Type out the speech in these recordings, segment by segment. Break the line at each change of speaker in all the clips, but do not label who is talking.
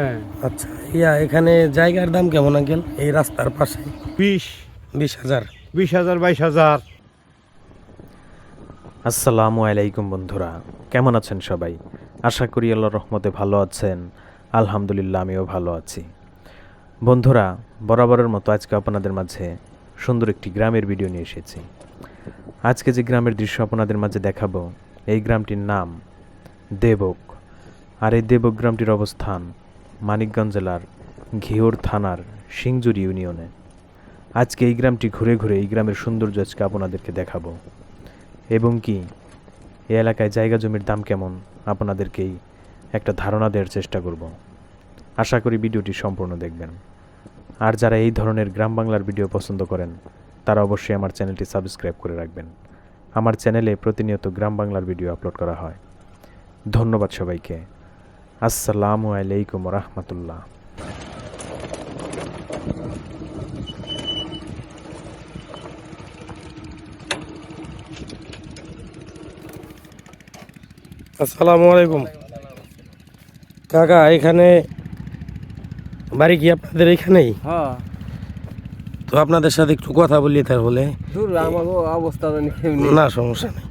হ্যাঁ।
আচ্ছা ইয়া এখানে জায়গার দাম কেমন আঙ্কেল? এই রাস্তার পাশে?
বিশ।
বিশ হাজার।
বিশ হাজার বাইশ হাজার।
আসসালামু আলাইকুম বন্ধুরা কেমন আছেন সবাই? আশা করি আল্লাহর রহমতে ভালো আছেন। আলহামদুলিল্লাহ আমিও ভালো আছি। বন্ধুরা বরাবরের মতো আজকে আপনাদের মাঝে সুন্দর একটি গ্রামের ভিডিও নিয়ে এসেছি। আজকে যে গ্রামের দৃশ্য আপনাদের মাঝে দেখাবো এই গ্রামটির নাম দেবক। আর এই দেবক গ্রামটির অবস্থান মানিকগঞ্জ জেলার ঘিওর থানার সিংজুরি ইউনিয়নে। আজকে এই গ্রামটি ঘুরে ঘুরে এই গ্রামের সৌন্দর্য আজকে আপনাদেরকে দেখাবো। এবং কি, এই এলাকায় জায়গা জমির দাম কেমন আপনাদেরকেই একটা ধারণা দেওয়ার চেষ্টা করব। আশা করি ভিডিওটি সম্পূর্ণ দেখবেন। আর যারা এই ধরনের গ্রাম বাংলার ভিডিও পছন্দ করেন, তারা অবশ্যই আমার চ্যানেলটি সাবস্ক্রাইব করে রাখবেন। আমার চ্যানেলে প্রতিনিয়ত গ্রাম বাংলার ভিডিও আপলোড করা হয়। ধন্যবাদ সবাইকে। আসসালামু আলাইকুম রহমতুল্লাহ।
আসসালামু আলাইকুম। কাকা এখানে বাড়ি কি আপনাদের এখানেই?
হ্যাঁ।
তো আপনাদের সাথে একটু কথা বলি তাহলে।
জানি
না সমস্যা নেই।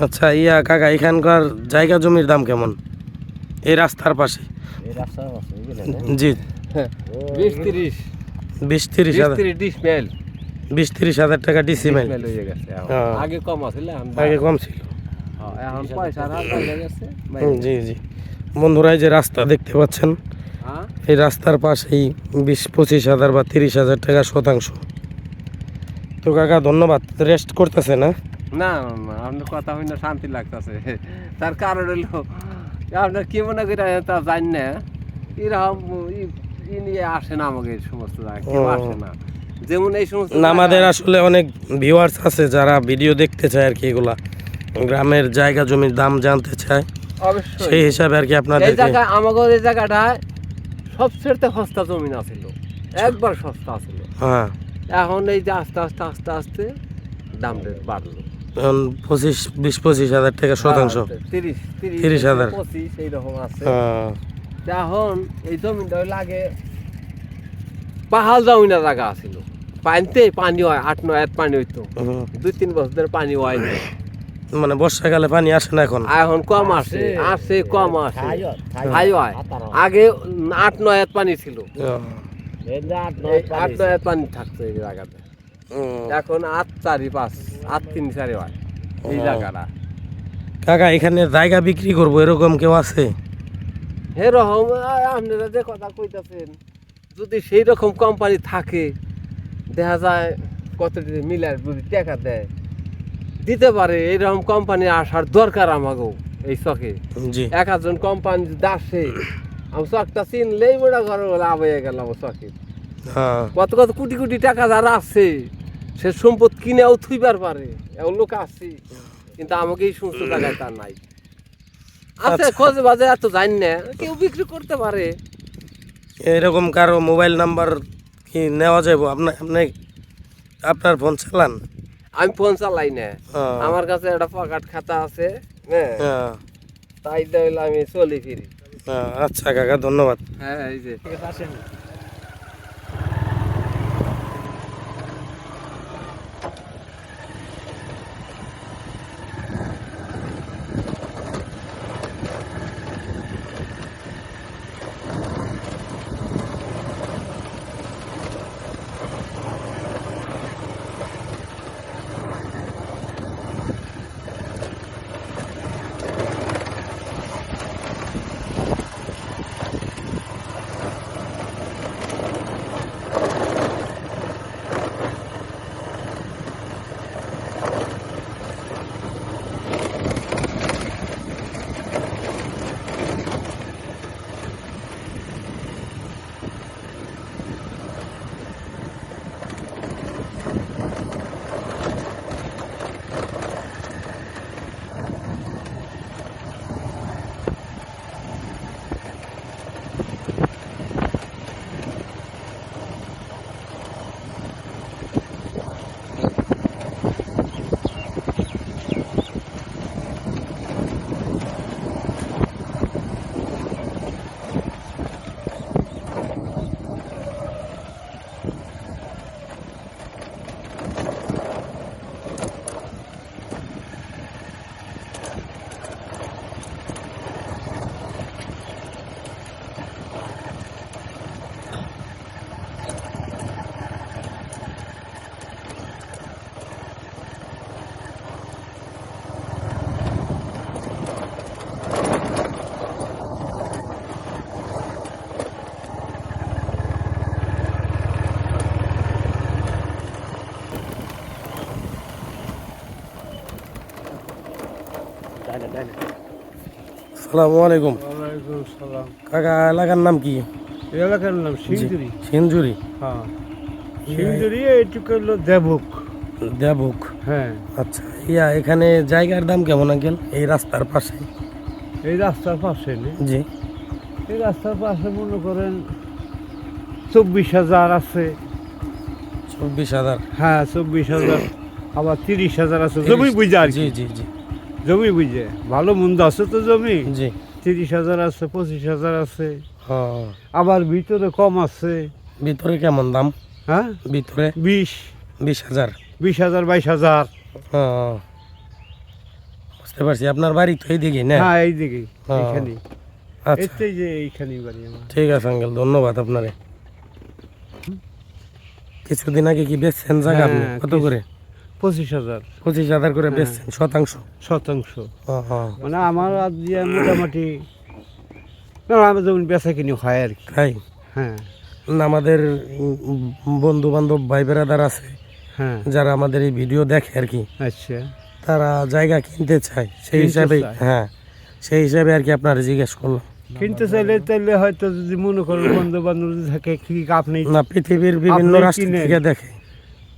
আচ্ছা ইয়া কাকা এখানকার জায়গা জমির দাম কেমন? এই রাস্তার পাশে। জি।
বিশ তিরিশ।
বিশ তিরিশ হাজার। বিশ তিরিশ হাজার টাকা ডিসিমেল।
মেল হয়ে।
হ্যাঁ।
আগে কম আছিল
আগে কম ছিল।
হ্যাঁ, এখন পয়সা হার হয়ে গেছে
হুম, জি জি। বন্ধুরা যে রাস্তা দেখতে পাচ্ছেন?
হ্যাঁ?
এই রাস্তার পাশেই বিশ পঁচিশ হাজার বা তিরিশ হাজার টাকা শতাংশ। তো কাকা ধন্যবাদ। রেস্ট করতেছে না
না না, না আপনার কথা হইনা শান্তি লাগতেছে। তার কারণ হলো আপনার কি মনে করে তা জানি না। এরকম ই- নিয়ে আসে না আমাকে এই সমস্ত কেউ আসে না। যেমন এই সমস্ত
না আমাদের আসলে অনেক ভিউয়ার্স আছে যারা ভিডিও দেখতে চায় আর কি এগুলা। গ্রামের জায়গা জমির দাম জানতে চায়।
অবশ্যই।
সেই হিসাবে আর কি
এই
আপনাদেরকে
জায়গায় আমাকে এই জায়গাটায় সবচেয়ে সস্তা জমি আছিল একবার সস্তা আছিল
হ্যাঁ।
এখন এই যে আস্তে আস্তে আস্তে আস্তে দাম বাড়লো।
এখন পঁচিশ বিশ পঁচিশ হাজার টাকা শতাংশ।
হ্যাঁ, তিরিশ
তিরিশ হাজার।
পঁচিশ এইরকম আছে।
হ্যাঁ,
এখন এই জমিটা লাগে পাহাড় জমিনা জায়গা আছিল। পানিতে পানি হয় আট নয় হাত পানি হইতো। দুই তিন বছর ধরে পানি হয় না
মানে বর্ষাকালে পানি আসে না এখন?
এখন কম আসে আসে। কম আসে। হাই হয় আগে আট নয় হাত পানি ছিল।
হ্যাঁ।
আট নয় হাত পানি থাকতো এই জায়গাতে। এখন আট চারি পাঁচ আট তিন চারি হয় এই জায়গাটা।
কাকা এখানে জায়গা বিক্রি করব এরকম কেউ আছে?
এরকম আপনারা যে কথা কইতাছেন যদি সেই রকম কোম্পানি থাকে দেখা যায় কত মিলার যদি টাকা দেয় দিতে পারে এইরকম কোম্পানি আসার দরকার আমাকেও এই চকে। এক একজন কোম্পানি যদি আসে আমি চকটা চিনলেই বড় ঘর লাভ হয়ে গেল আমার চকে।
হ্যাঁ
কত কত কোটি কোটি টাকা যারা আছে সে সম্পদ কিনেও থুইবার পারে এমন লোক আছে। কিন্তু আমাকে এই সমস্ত জায়গায় তার নাই। আছে
আচ্ছা।
খোঁজ বাজে এত জানি না। কেউ বিক্রি করতে পারে।
এরকম কারও মোবাইল নাম্বার কি নেওয়া যাব আপনার আপনি আপনার ফোন চালান?
আমি ফোন চালাই না।
হ্যাঁ।
আমার কাছে একটা পকেট খাতা আছে হ্যাঁ
হ্যাঁ,
তাই দিলে আমি চলি ফিরি।
হ্যাঁ, আচ্ছা কাকা ধন্যবাদ।
হ্যাঁ এই যে।
সালামু আলাইকুম।
ওয়ালাইকুম সালাম।
কাকা এলাকার নাম কি?
এই এলাকার নাম সিঞ্জুরি
সেঞ্জুরি
হ্যাঁ। সিঞ্জুরি এইটুকু হলো দেবক।
দেবুক।
হ্যাঁ।
আচ্ছা ইয়া এখানে জায়গার দাম কেমন আঙ্কেল? এই রাস্তার পাশে।
এই রাস্তার পাশে
জি।
এই রাস্তার পাশে মনে করেন চব্বিশ হাজার আছে।
চব্বিশ হাজার।
হ্যাঁ চব্বিশ হাজার। আবার তিরিশ হাজার আছে। জমি বুঝে
জি জি জি।
জমি বুঝে। ভালো মন্দ আছে তো জমি?
জি।
তিরিশ হাজার আছে পঁচিশ হাজার আছে।
হ্যাঁ।
আবার ভিতরে কম আছে।
ভিতরে কেমন দাম?
হ্যাঁ?
ভিতরে?
বিশ।
বিশ হাজার।
বিশ হাজার বাইশ হাজার।
হ্যাঁ। বুঝতে পারছি আপনার বাড়ি তো এইদিকে না?
হ্যাঁ এইদিকে
হ্যাঁ।
এইখানে।
আচ্ছা।
যে এইখানেই বাড়ি আমার।
ঠিক আছে আঙ্কেল ধন্যবাদ আপনারে। কিছুদিন আগে কি বেচছেন জায়গা আপনি? কত করে?
পঁচিশ হাজার।
পঁচিশ হাজার করে
হ্যাঁ।
বেচছেন শতাংশ?
শতাংশ। মানে আমার আজ মোটামুটি না আমার যেমন বেচা কিনি হয় আর কি।
তাই?
হ্যাঁ।
আমাদের বন্ধু বান্ধব ভাই বেড়াদার আছে
হ্যাঁ।
যারা আমাদের এই ভিডিও দেখে আর কি।
আচ্ছা।
তারা জায়গা কিনতে চায় সেই হিসাবে হ্যাঁ সেই হিসাবে আর কি আপনার জিজ্ঞেস করলাম।
কিনতে চাইলে তাইলে হয়তো যদি মনে করেন বন্ধু বান্ধব থাকে কি আপনি
না পৃথিবীর বিভিন্ন রাষ্ট্র থেকে দেখে।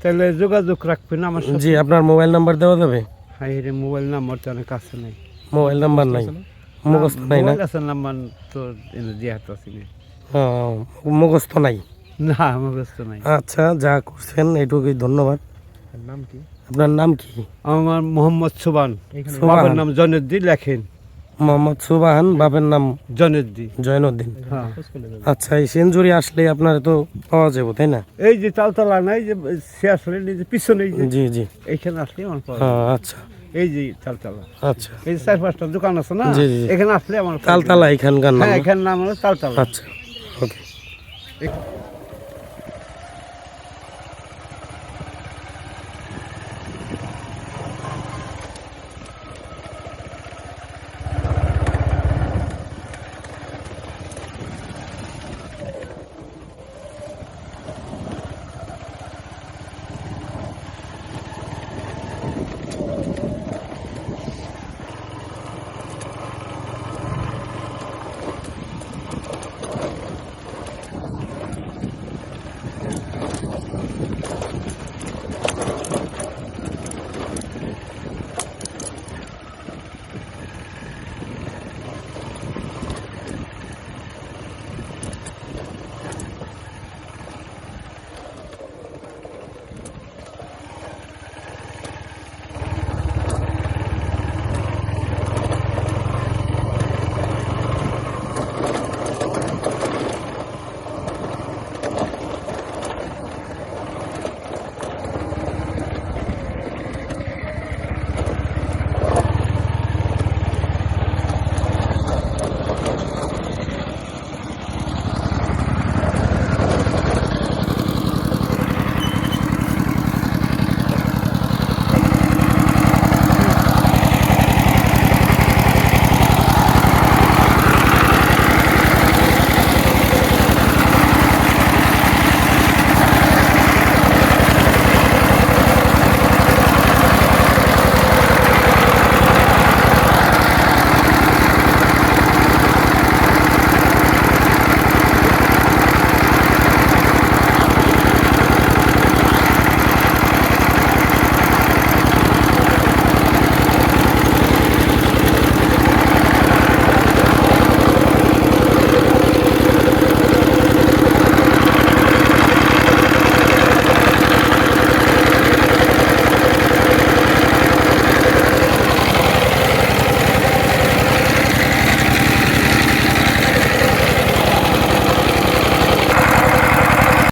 তাহলে যোগাযোগ রাখবেন আমার সাথে।
জি আপনার মোবাইল নাম্বার দেওয়া যাবে?
হ্যাঁ রে মোবাইল নাম্বার তো অনেক কাছে নাই।
মোবাইল নাম্বার নাই? মুখস্থ নাই না?
আছে নাম্বার তো এনে দিয়ে হাতে নেই
হ্যাঁ, মুখস্থ নাই?
না মুখস্থ নাই।
আচ্ছা যা করছেন এইটুকুই ধন্যবাদ।
নাম কি?
আপনার নাম কি?
আমার মোহাম্মদ সুবান।
সুবান।
বাবার নাম জনেদ্দি লেখেন।
মোহাম্মদ সুবাহান বাপের নাম
জনেদ্দি
জয়নুদ্দিন
হ্যাঁ।
আচ্ছা এই সেঞ্চুরি আসলে আপনার তো পাওয়া যাবে তাই না?
এই যে তালতলা নাই যে হলে এই যে পিছনে
জি জি।
এইখানে আসলে আমার পাওয়া
হ্যাঁ আচ্ছা।
এই যে তালতলা
আচ্ছা।
এই চার পাঁচটা দোকান আছে না। এখানে আসলে আমার।
তালতলা এখানকার নাম।
হ্যাঁ? এখানে নাম হলো তালতলা
আচ্ছা ওকে।